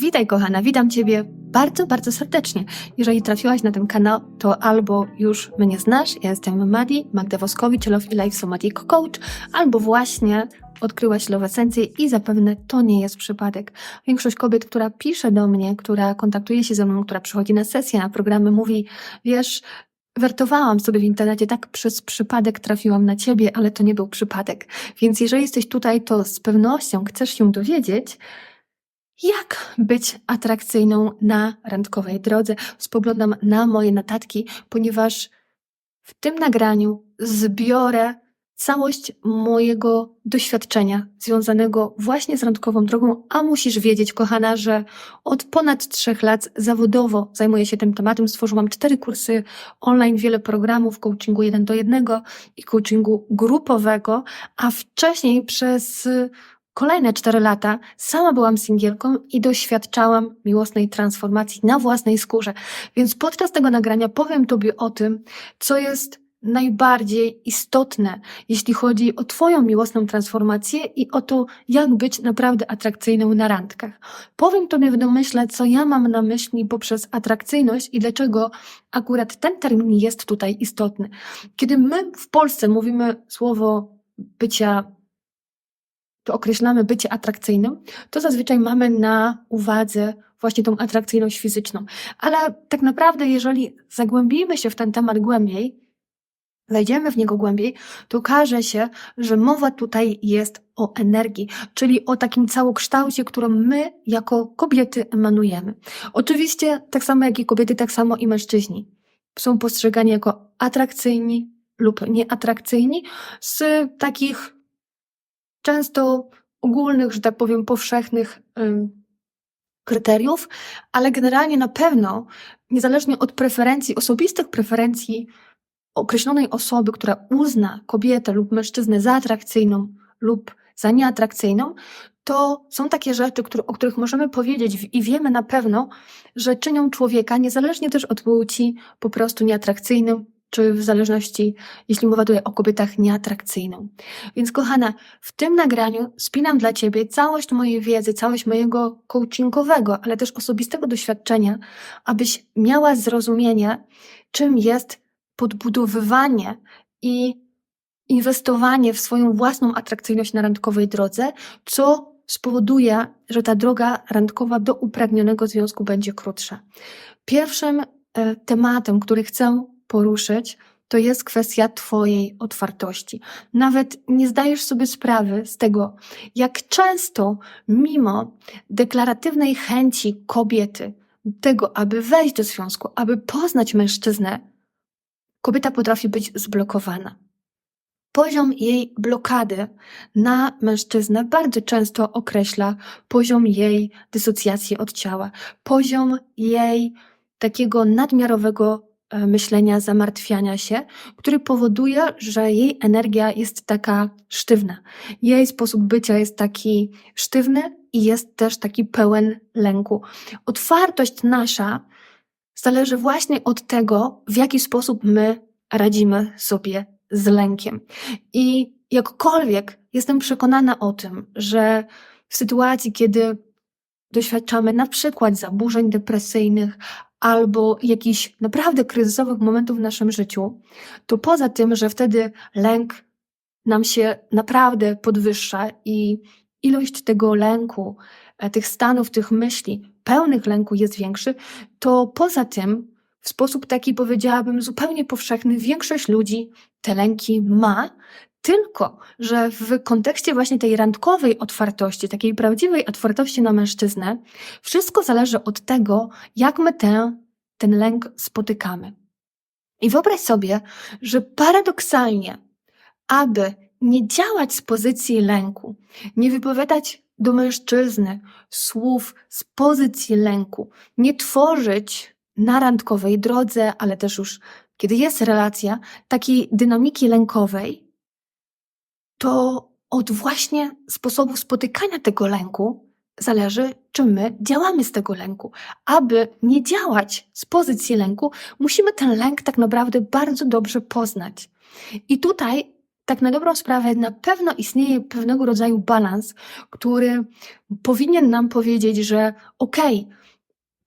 Witaj kochana, witam Ciebie bardzo, bardzo serdecznie. Jeżeli trafiłaś na ten kanał, to albo już mnie znasz, ja jestem Madi, Magda Woskowicz, Love i Life Somatic Coach, albo właśnie odkryłaś Love Esencję i zapewne to nie jest przypadek. Większość kobiet, która pisze do mnie, która kontaktuje się ze mną, która przychodzi na sesję, na programy, mówi, wiesz, Wertowałam sobie w internecie, tak przez przypadek trafiłam na ciebie, ale to nie był przypadek. Więc jeżeli jesteś tutaj, to z pewnością chcesz się dowiedzieć, jak być atrakcyjną na randkowej drodze. Spoglądam na moje notatki, ponieważ w tym nagraniu zbiorę całość mojego doświadczenia związanego właśnie z randkową drogą, a musisz wiedzieć, kochana, że od ponad trzech lat zawodowo zajmuję się tym tematem. Stworzyłam cztery kursy online, wiele programów coachingu jeden do jednego i coachingu grupowego, a wcześniej przez kolejne cztery lata sama byłam singielką i doświadczałam miłosnej transformacji na własnej skórze. Więc podczas tego nagrania powiem Tobie o tym, co jest najbardziej istotne, jeśli chodzi o Twoją miłosną transformację i o to, jak być naprawdę atrakcyjną na randkach. Powiem Tobie w domyśle, co ja mam na myśli poprzez atrakcyjność i dlaczego akurat ten termin jest tutaj istotny. Kiedy my w Polsce mówimy słowo bycia to określamy bycie atrakcyjnym, to zazwyczaj mamy na uwadze właśnie tą atrakcyjność fizyczną. Ale tak naprawdę, jeżeli zagłębimy się w ten temat głębiej, wejdziemy w niego głębiej, to okaże się, że mowa tutaj jest o energii, czyli o takim całokształcie, którą my jako kobiety emanujemy. Oczywiście, tak samo jak i kobiety, tak samo i mężczyźni są postrzegani jako atrakcyjni lub nieatrakcyjni z takich często ogólnych, że tak powiem, powszechnych kryteriów, ale generalnie na pewno, niezależnie od preferencji, osobistych preferencji określonej osoby, która uzna kobietę lub mężczyznę za atrakcyjną lub za nieatrakcyjną, to są takie rzeczy, które, o których możemy powiedzieć i wiemy na pewno, że czynią człowieka, niezależnie też od płci, po prostu nieatrakcyjnym, czy w zależności, jeśli mowa tutaj o kobietach, nieatrakcyjną. Więc kochana, w tym nagraniu spinam dla Ciebie całość mojej wiedzy, całość mojego coachingowego, ale też osobistego doświadczenia, abyś miała zrozumienie, czym jest podbudowywanie i inwestowanie w swoją własną atrakcyjność na randkowej drodze, co spowoduje, że ta droga randkowa do upragnionego związku będzie krótsza. Pierwszym e, tematem, który chcę poruszyć, to jest kwestia Twojej otwartości. Nawet nie zdajesz sobie sprawy z tego, jak często, mimo deklaratywnej chęci kobiety, tego, aby wejść do związku, aby poznać mężczyznę, kobieta potrafi być zblokowana. Poziom jej blokady na mężczyznę bardzo często określa poziom jej dysocjacji od ciała, poziom jej takiego nadmiarowego myślenia, zamartwiania się, który powoduje, że jej energia jest taka sztywna. Jej sposób bycia jest taki sztywny i jest też taki pełen lęku. Otwartość nasza zależy właśnie od tego, w jaki sposób my radzimy sobie z lękiem. I jakkolwiek jestem przekonana o tym, że w sytuacji, kiedy doświadczamy na przykład zaburzeń depresyjnych albo jakichś naprawdę kryzysowych momentów w naszym życiu, to poza tym, że wtedy lęk nam się naprawdę podwyższa i ilość tego lęku, e, tych stanów, tych myśli pełnych lęku jest większy, to poza tym w sposób taki powiedziałabym zupełnie powszechny większość ludzi te lęki ma, tylko że w kontekście właśnie tej randkowej otwartości, takiej prawdziwej otwartości na mężczyznę, wszystko zależy od tego, jak my ten, ten lęk spotykamy. I wyobraź sobie, że paradoksalnie, aby nie działać z pozycji lęku, nie wypowiadać do mężczyzny słów z pozycji lęku, nie tworzyć na randkowej drodze, ale też już kiedy jest relacja, takiej dynamiki lękowej, to od właśnie sposobu spotykania tego lęku zależy, czy my działamy z tego lęku. Aby nie działać z pozycji lęku, musimy ten lęk tak naprawdę bardzo dobrze poznać. I tutaj tak na dobrą sprawę na pewno istnieje pewnego rodzaju balans, który powinien nam powiedzieć, że okej,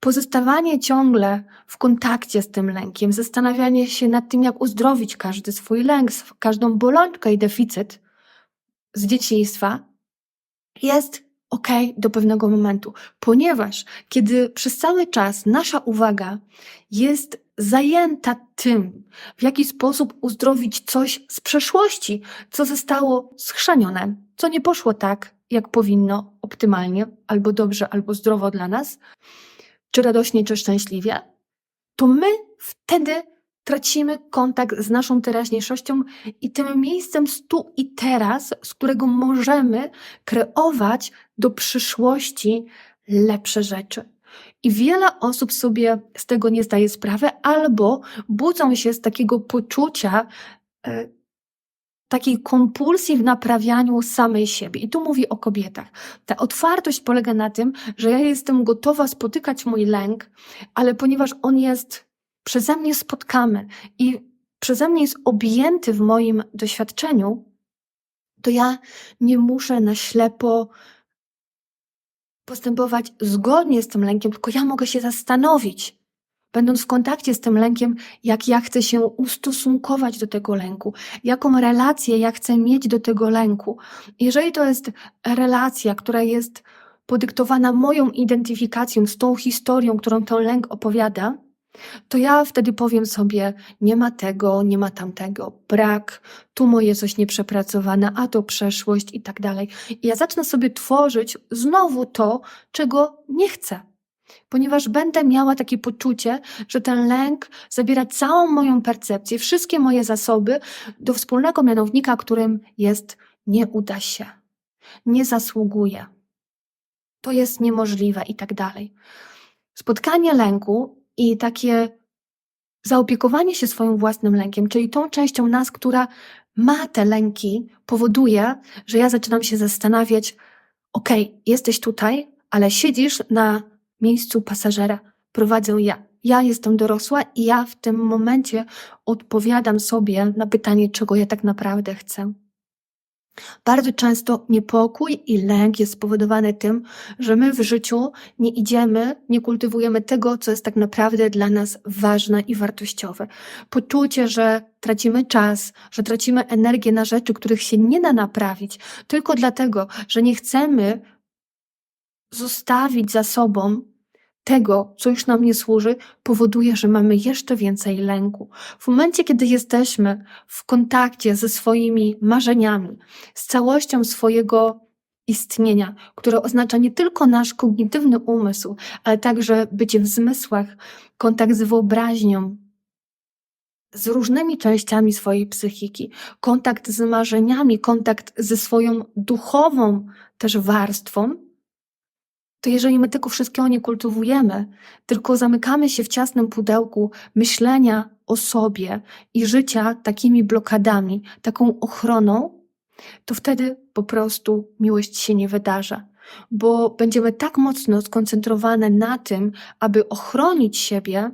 pozostawanie ciągle w kontakcie z tym lękiem, zastanawianie się nad tym, jak uzdrowić każdy swój lęk, każdą bolączkę i deficyt z dzieciństwa, jest ok do pewnego momentu, ponieważ kiedy przez cały czas nasza uwaga jest zajęta tym, w jaki sposób uzdrowić coś z przeszłości, co zostało schrzanione, co nie poszło tak, jak powinno, optymalnie, albo dobrze, albo zdrowo dla nas, czy radośnie, czy szczęśliwie, to my wtedy tracimy kontakt z naszą teraźniejszością i tym miejscem z tu i teraz, z którego możemy kreować do przyszłości lepsze rzeczy. I wiele osób sobie z tego nie zdaje sprawy, albo budzą się z takiego poczucia, e, takiej kompulsji w naprawianiu samej siebie. I tu mówię o kobietach. Ta otwartość polega na tym, że ja jestem gotowa spotykać mój lęk, ale ponieważ on jest przeze mnie spotkany i przeze mnie jest objęty w moim doświadczeniu, to ja nie muszę na ślepo postępować zgodnie z tym lękiem, tylko ja mogę się zastanowić, będąc w kontakcie z tym lękiem, jak ja chcę się ustosunkować do tego lęku, jaką relację ja chcę mieć do tego lęku. Jeżeli to jest relacja, która jest podyktowana moją identyfikacją z tą historią, którą ten lęk opowiada, to ja wtedy powiem sobie, nie ma tego, nie ma tamtego, brak, tu moje coś nieprzepracowane, a to przeszłość i tak dalej. I ja zacznę sobie tworzyć znowu to, czego nie chcę. Ponieważ będę miała takie poczucie, że ten lęk zabiera całą moją percepcję, wszystkie moje zasoby do wspólnego mianownika, którym jest nie uda się, nie zasługuje, to jest niemożliwe i tak dalej. Spotkanie lęku i takie zaopiekowanie się swoim własnym lękiem, czyli tą częścią nas, która ma te lęki, powoduje, że ja zaczynam się zastanawiać, okej, jesteś tutaj, ale siedzisz na miejscu pasażera, prowadzę ja. Ja jestem dorosła i ja w tym momencie odpowiadam sobie na pytanie, czego ja tak naprawdę chcę. Bardzo często niepokój i lęk jest spowodowany tym, że my w życiu nie idziemy, nie kultywujemy tego, co jest tak naprawdę dla nas ważne i wartościowe. Poczucie, że tracimy czas, że tracimy energię na rzeczy, których się nie da naprawić, tylko dlatego, że nie chcemy zostawić za sobą tego, co już nam nie służy, powoduje, że mamy jeszcze więcej lęku. W momencie, kiedy jesteśmy w kontakcie ze swoimi marzeniami, z całością swojego istnienia, które oznacza nie tylko nasz kognitywny umysł, ale także bycie w zmysłach, kontakt z wyobraźnią, z różnymi częściami swojej psychiki, kontakt z marzeniami, kontakt ze swoją duchową też warstwą, to jeżeli my tego wszystkiego nie kultywujemy, tylko zamykamy się w ciasnym pudełku myślenia o sobie i życia takimi blokadami, taką ochroną, to wtedy po prostu miłość się nie wydarza. Bo będziemy tak mocno skoncentrowane na tym, aby ochronić siebie,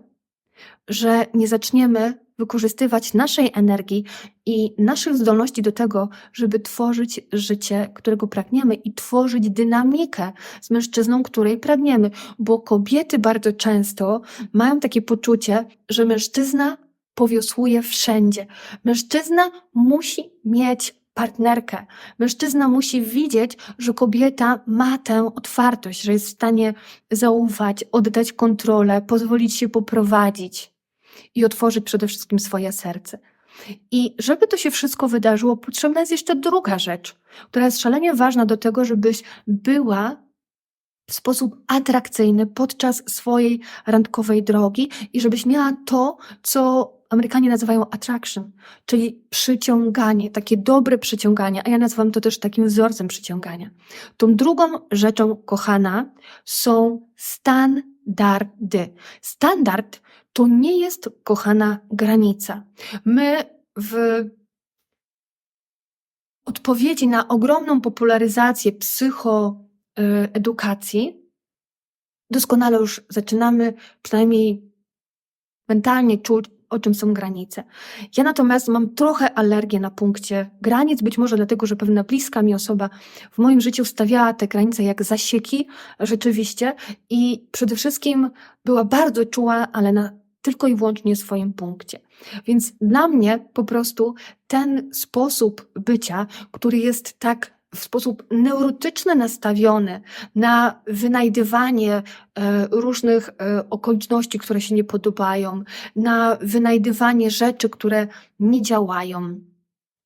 że nie zaczniemy wykorzystywać naszej energii i naszych zdolności do tego, żeby tworzyć życie, którego pragniemy i tworzyć dynamikę z mężczyzną, której pragniemy, bo kobiety bardzo często mają takie poczucie, że mężczyzna powiosłuje wszędzie. Mężczyzna musi mieć partnerkę. Mężczyzna musi widzieć, że kobieta ma tę otwartość, że jest w stanie zaufać, oddać kontrolę, pozwolić się poprowadzić i otworzyć przede wszystkim swoje serce. I żeby to się wszystko wydarzyło, potrzebna jest jeszcze druga rzecz, która jest szalenie ważna do tego, żebyś była w sposób atrakcyjny podczas swojej randkowej drogi i żebyś miała to, co Amerykanie nazywają attraction, czyli przyciąganie, takie dobre przyciąganie, a ja nazywam to też takim wzorcem przyciągania. Tą drugą rzeczą, kochana, są standardy. Standard to nie jest, kochana, granica. My w odpowiedzi na ogromną popularyzację psychoedukacji doskonale już zaczynamy przynajmniej mentalnie czuć o czym są granice. Ja natomiast mam trochę alergię na punkcie granic, być może dlatego, że pewna bliska mi osoba w moim życiu stawiała te granice jak zasieki, rzeczywiście, i przede wszystkim była bardzo czuła, ale na tylko i wyłącznie swoim punkcie. Więc dla mnie po prostu ten sposób bycia, który jest tak w sposób neurotyczny nastawiony na wynajdywanie e, różnych e, okoliczności, które się nie podobają, na wynajdywanie rzeczy, które nie działają,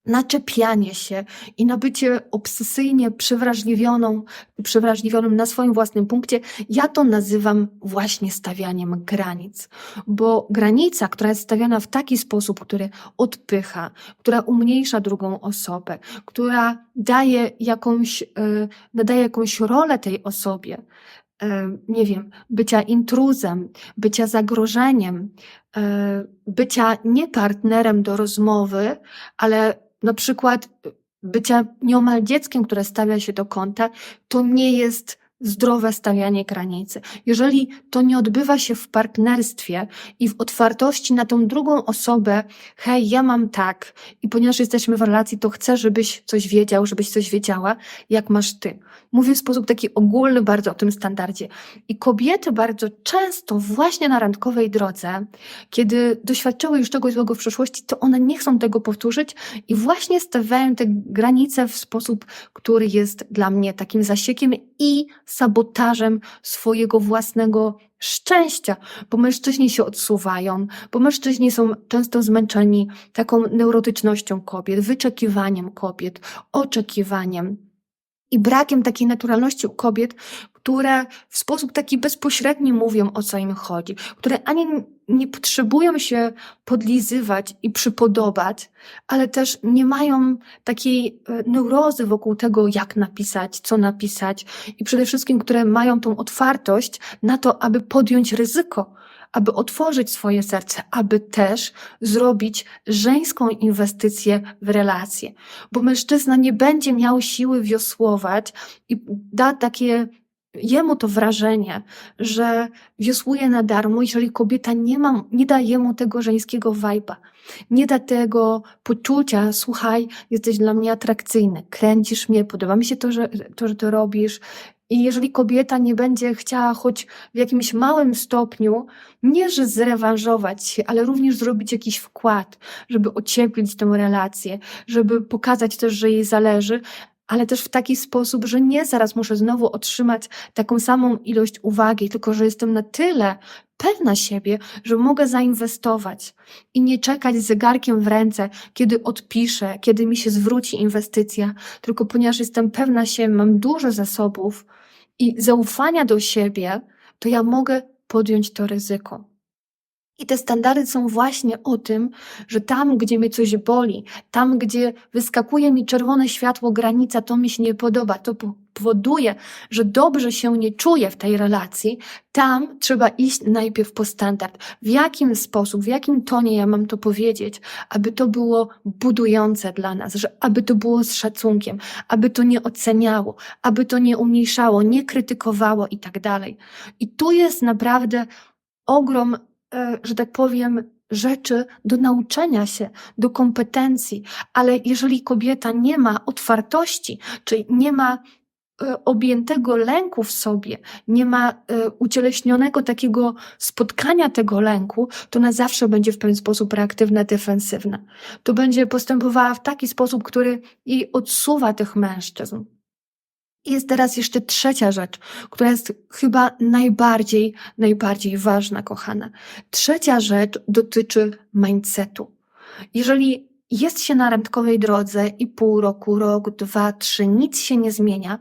na czepianie się i na bycie obsesyjnie przewrażliwioną, przewrażliwionym na swoim własnym punkcie, ja to nazywam właśnie stawianiem granic. Bo granica, która jest stawiana w taki sposób, który odpycha, która umniejsza drugą osobę, która daje jakąś, e, nadaje jakąś rolę tej osobie, e, nie wiem, bycia intruzem, bycia zagrożeniem, e, bycia nie partnerem do rozmowy, ale na przykład bycia nieomal dzieckiem, które stawia się do kąta, to nie jest zdrowe stawianie granicy. Jeżeli to nie odbywa się w partnerstwie i w otwartości na tą drugą osobę, hej, ja mam tak, i ponieważ jesteśmy w relacji, to chcę, żebyś coś wiedział, żebyś coś wiedziała, jak masz ty. Mówię w sposób taki ogólny bardzo o tym standardzie. I kobiety bardzo często właśnie na randkowej drodze, kiedy doświadczyły już czegoś złego w przeszłości, to one nie chcą tego powtórzyć i właśnie stawiają te granice w sposób, który jest dla mnie takim zasiekiem i sabotażem swojego własnego szczęścia, bo mężczyźni się odsuwają, bo mężczyźni są często zmęczeni taką neurotycznością kobiet, wyczekiwaniem kobiet, oczekiwaniem i brakiem takiej naturalności u kobiet, które w sposób taki bezpośredni mówią, o co im chodzi, które ani nie potrzebują się podlizywać i przypodobać, ale też nie mają takiej e, neurozy wokół tego, jak napisać, co napisać i przede wszystkim, które mają tą otwartość na to, aby podjąć ryzyko, aby otworzyć swoje serce, aby też zrobić żeńską inwestycję w relacje. Bo mężczyzna nie będzie miał siły wiosłować i da takie jemu to wrażenie, że wiosłuje na darmo, jeżeli kobieta nie, ma, nie da jemu tego żeńskiego wajba, nie da tego poczucia, słuchaj, jesteś dla mnie atrakcyjny, kręcisz mnie, podoba mi się to, że to, że to robisz. I jeżeli kobieta nie będzie chciała choć w jakimś małym stopniu, nie że zrewanżować się, ale również zrobić jakiś wkład, żeby ocieplić tę relację, żeby pokazać też, że jej zależy, ale też w taki sposób, że nie zaraz muszę znowu otrzymać taką samą ilość uwagi, tylko że jestem na tyle pewna siebie, że mogę zainwestować i nie czekać z zegarkiem w ręce, kiedy odpiszę, kiedy mi się zwróci inwestycja, tylko ponieważ jestem pewna siebie, mam dużo zasobów i zaufania do siebie, to ja mogę podjąć to ryzyko. I te standardy są właśnie o tym, że tam, gdzie mnie coś boli, tam, gdzie wyskakuje mi czerwone światło, granica, to mi się nie podoba, to powoduje, że dobrze się nie czuję w tej relacji, tam trzeba iść najpierw po standard. W jakim sposób, w jakim tonie ja mam to powiedzieć, aby to było budujące dla nas, że aby to było z szacunkiem, aby to nie oceniało, aby to nie umniejszało, nie krytykowało i tak dalej. I tu jest naprawdę ogrom E, że tak powiem, rzeczy do nauczenia się, do kompetencji, ale jeżeli kobieta nie ma otwartości, czyli nie ma objętego lęku w sobie, nie ma e, ucieleśnionego takiego spotkania tego lęku, to na zawsze będzie w pewien sposób reaktywna, defensywna. To będzie postępowała w taki sposób, który jej odsuwa tych mężczyzn. Jest teraz jeszcze trzecia rzecz, która jest chyba najbardziej, najbardziej ważna, kochana. Trzecia rzecz dotyczy mindsetu. Jeżeli jest się na randkowej drodze i pół roku, rok, dwa, trzy, nic się nie zmienia.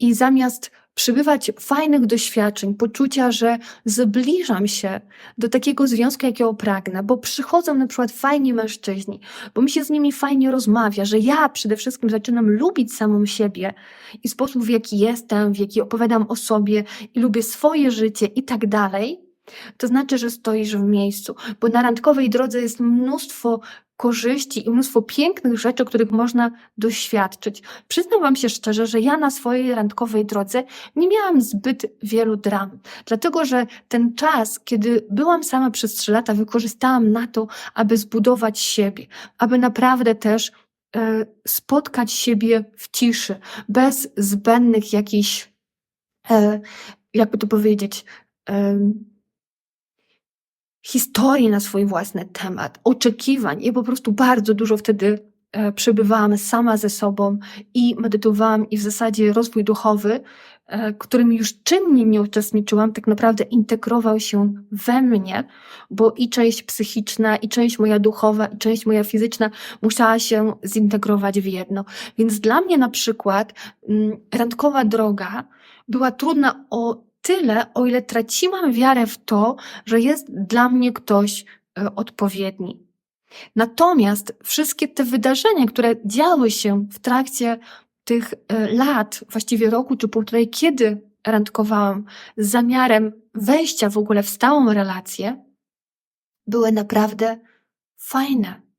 I zamiast przybywać fajnych doświadczeń, poczucia, że zbliżam się do takiego związku, jakiego pragnę, bo przychodzą na przykład fajni mężczyźni, bo mi się z nimi fajnie rozmawia, że ja przede wszystkim zaczynam lubić samą siebie i sposób, w jaki jestem, w jaki opowiadam o sobie i lubię swoje życie i tak dalej, to znaczy, że stoisz w miejscu, bo na randkowej drodze jest mnóstwo korzyści i mnóstwo pięknych rzeczy, których można doświadczyć. Przyznam Wam się szczerze, że ja na swojej randkowej drodze nie miałam zbyt wielu dram, dlatego że ten czas, kiedy byłam sama przez trzy lata, wykorzystałam na to, aby zbudować siebie, aby naprawdę też e, spotkać siebie w ciszy, bez zbędnych jakichś, e, jakby to powiedzieć, historii na swój własny temat, oczekiwań. Ja po prostu bardzo dużo wtedy e, przebywałam sama ze sobą i medytowałam i w zasadzie rozwój duchowy, e, którym już czynnie nie uczestniczyłam, tak naprawdę integrował się we mnie, bo i część psychiczna, i część moja duchowa, i część moja fizyczna musiała się zintegrować w jedno. Więc dla mnie na przykład mm, randkowa droga była trudna o tyle, o ile traciłam wiarę w to, że jest dla mnie ktoś e, odpowiedni. Natomiast wszystkie te wydarzenia, które działy się w trakcie tych e, lat, właściwie roku czy półtorej, kiedy randkowałam z zamiarem wejścia w ogóle w stałą relację, były naprawdę fajne.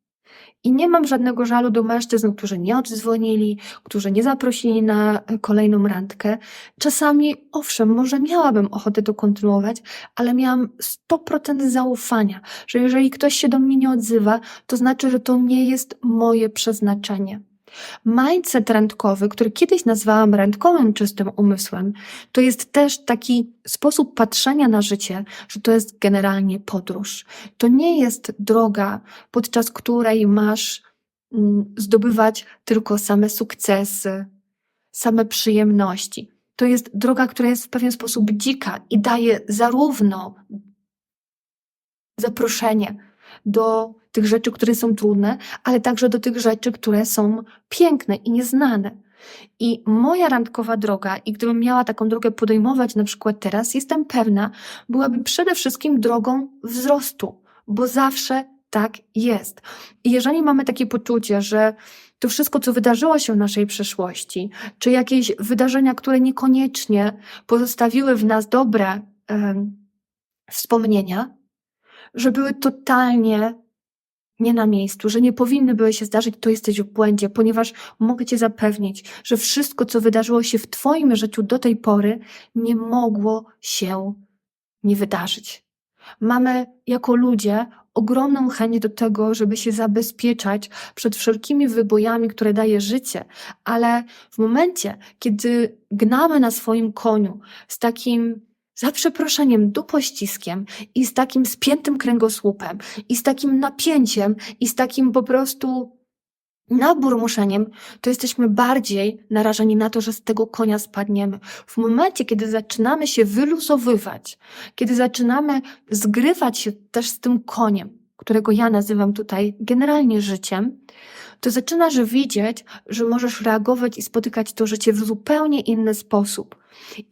I nie mam żadnego żalu do mężczyzn, którzy nie oddzwonili, którzy nie zaprosili na kolejną randkę. Czasami, owszem, może miałabym ochotę to kontynuować, ale miałam 100% zaufania, że jeżeli ktoś się do mnie nie odzywa, to znaczy, że to nie jest moje przeznaczenie. Mindset randkowy, który kiedyś nazwałam randkowym czystym umysłem, to jest też taki sposób patrzenia na życie, że to jest generalnie podróż. To nie jest droga, podczas której masz mm, zdobywać tylko same sukcesy, same przyjemności. To jest droga, która jest w pewien sposób dzika i daje zarówno zaproszenie do tych rzeczy, które są trudne, ale także do tych rzeczy, które są piękne i nieznane. I moja randkowa droga, i gdybym miała taką drogę podejmować na przykład teraz, jestem pewna, byłaby przede wszystkim drogą wzrostu, bo zawsze tak jest. I jeżeli mamy takie poczucie, że to wszystko, co wydarzyło się w naszej przeszłości, czy jakieś wydarzenia, które niekoniecznie pozostawiły w nas dobre wspomnienia, że były totalnie nie na miejscu, że nie powinny były się zdarzyć, to jesteś w błędzie, ponieważ mogę Cię zapewnić, że wszystko, co wydarzyło się w Twoim życiu do tej pory, nie mogło się nie wydarzyć. Mamy jako ludzie ogromną chęć do tego, żeby się zabezpieczać przed wszelkimi wybojami, które daje życie, ale w momencie, kiedy gnamy na swoim koniu z takim za przeproszeniem, dupościskiem i z takim spiętym kręgosłupem i z takim napięciem i z takim po prostu naburmuszeniem, to jesteśmy bardziej narażeni na to, że z tego konia spadniemy. W momencie, kiedy zaczynamy się wyluzowywać, kiedy zaczynamy zgrywać się też z tym koniem, którego ja nazywam tutaj generalnie życiem, to zaczynasz widzieć, że możesz reagować i spotykać to życie w zupełnie inny sposób.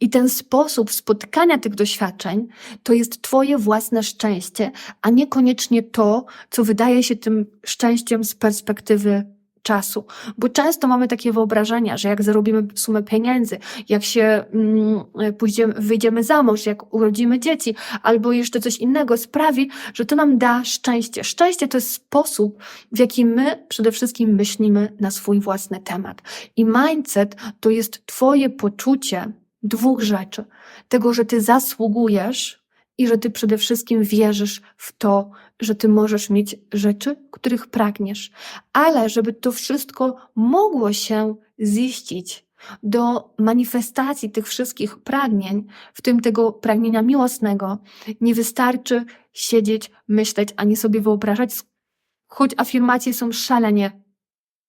I ten sposób spotykania tych doświadczeń to jest Twoje własne szczęście, a niekoniecznie to, co wydaje się tym szczęściem z perspektywy czasu. Bo często mamy takie wyobrażenia, że jak zarobimy sumę pieniędzy, jak się mm, pójdziemy, wyjdziemy za mąż, jak urodzimy dzieci, albo jeszcze coś innego sprawi, że to nam da szczęście. Szczęście to jest sposób, w jaki my przede wszystkim myślimy na swój własny temat. I mindset to jest Twoje poczucie dwóch rzeczy. Tego, że Ty zasługujesz i że Ty przede wszystkim wierzysz w to, że Ty możesz mieć rzeczy, których pragniesz. Ale żeby to wszystko mogło się ziścić do manifestacji tych wszystkich pragnień, w tym tego pragnienia miłosnego, nie wystarczy siedzieć, myśleć, ani sobie wyobrażać, choć afirmacje są szalenie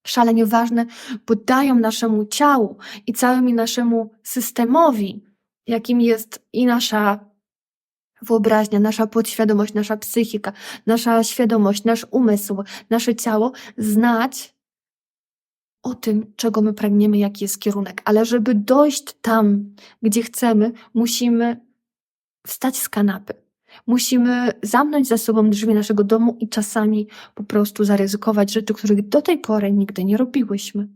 szalenie ważne, bo dają naszemu ciału i całemu naszemu systemowi, jakim jest i nasza wyobraźnia, nasza podświadomość, nasza psychika, nasza świadomość, nasz umysł, nasze ciało, znać o tym, czego my pragniemy, jaki jest kierunek. Ale żeby dojść tam, gdzie chcemy, musimy wstać z kanapy. Musimy zamknąć za sobą drzwi naszego domu i czasami po prostu zaryzykować rzeczy, których do tej pory nigdy nie robiłyśmy.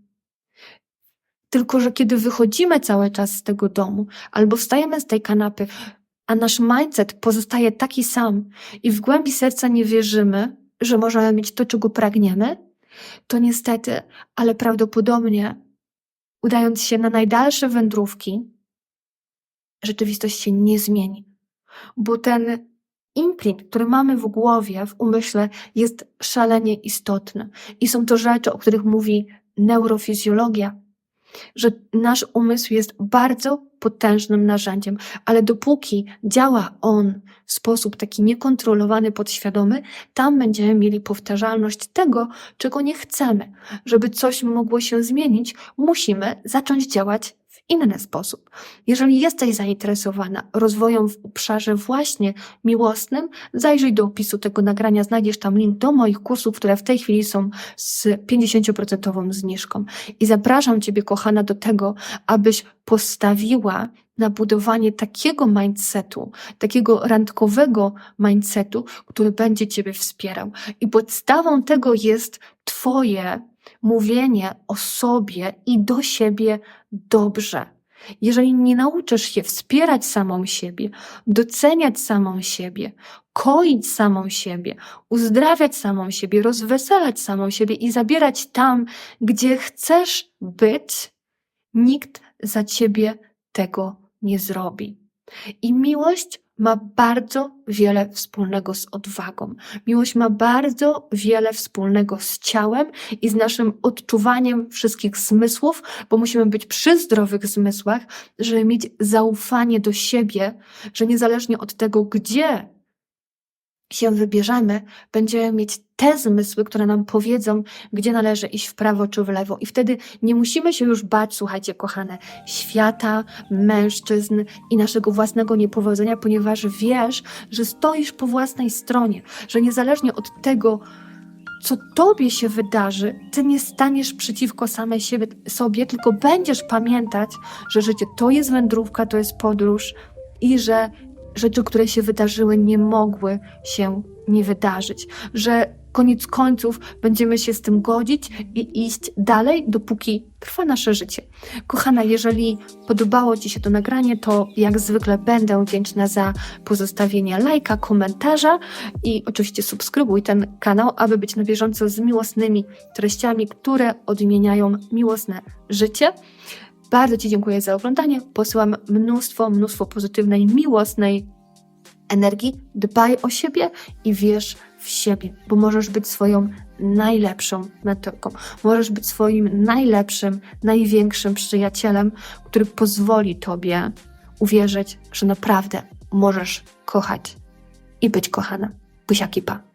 Tylko, że kiedy wychodzimy cały czas z tego domu, albo wstajemy z tej kanapy, a nasz mindset pozostaje taki sam i w głębi serca nie wierzymy, że możemy mieć to, czego pragniemy, to niestety, ale prawdopodobnie, udając się na najdalsze wędrówki, rzeczywistość się nie zmieni. Bo ten imprint, który mamy w głowie, w umyśle, jest szalenie istotny. I są to rzeczy, o których mówi neurofizjologia, że nasz umysł jest bardzo potężnym narzędziem, ale dopóki działa on w sposób taki niekontrolowany, podświadomy, tam będziemy mieli powtarzalność tego, czego nie chcemy. Żeby coś mogło się zmienić, musimy zacząć działać inny sposób. Jeżeli jesteś zainteresowana rozwojem w obszarze właśnie miłosnym, zajrzyj do opisu tego nagrania, znajdziesz tam link do moich kursów, które w tej chwili są z 50% zniżką. I zapraszam Ciebie, kochana, do tego, abyś postawiła na budowanie takiego mindsetu, takiego randkowego mindsetu, który będzie Ciebie wspierał. I podstawą tego jest Twoje mówienie o sobie i do siebie dobrze. Jeżeli nie nauczysz się wspierać samą siebie, doceniać samą siebie, koić samą siebie, uzdrawiać samą siebie, rozweselać samą siebie i zabierać tam, gdzie chcesz być, nikt za ciebie tego nie zrobi. I miłość ma bardzo wiele wspólnego z odwagą. Miłość ma bardzo wiele wspólnego z ciałem i z naszym odczuwaniem wszystkich zmysłów, bo musimy być przy zdrowych zmysłach, żeby mieć zaufanie do siebie, że niezależnie od tego, gdzie się wybierzemy, będziemy mieć te zmysły, które nam powiedzą, gdzie należy iść w prawo czy w lewo. I wtedy nie musimy się już bać, słuchajcie, kochane, świata, mężczyzn i naszego własnego niepowodzenia, ponieważ wiesz, że stoisz po własnej stronie, że niezależnie od tego, co tobie się wydarzy, ty nie staniesz przeciwko samej siebie, sobie, tylko będziesz pamiętać, że życie to jest wędrówka, to jest podróż i że rzeczy, które się wydarzyły, nie mogły się nie wydarzyć, że koniec końców będziemy się z tym godzić i iść dalej, dopóki trwa nasze życie. Kochana, jeżeli podobało Ci się to nagranie, to jak zwykle będę wdzięczna za pozostawienie lajka, komentarza i oczywiście subskrybuj ten kanał, aby być na bieżąco z miłosnymi treściami, które odmieniają miłosne życie. Bardzo Ci dziękuję za oglądanie. Posyłam mnóstwo, mnóstwo pozytywnej, miłosnej energii. Dbaj o siebie i wierz w siebie, bo możesz być swoją najlepszą mentorką. Możesz być swoim najlepszym, największym przyjacielem, który pozwoli Tobie uwierzyć, że naprawdę możesz kochać i być kochana. Buziaki pa.